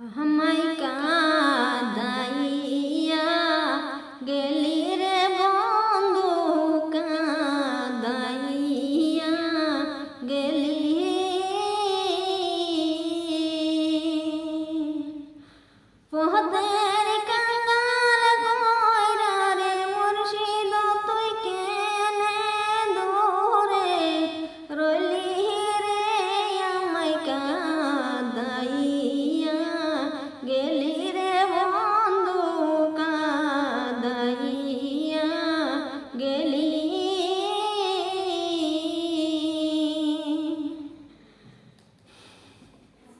हमाई का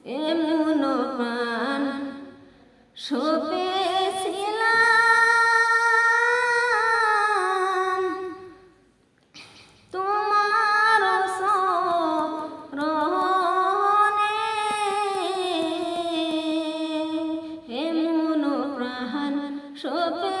এমন প্রাণ সপেছিলাম। তোমার রহনে এমন প্রাণ সপে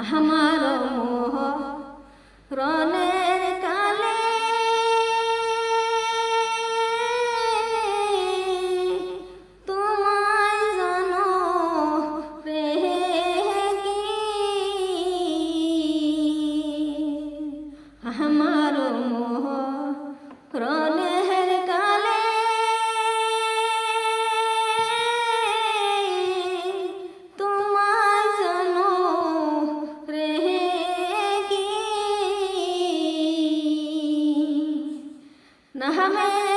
আমার है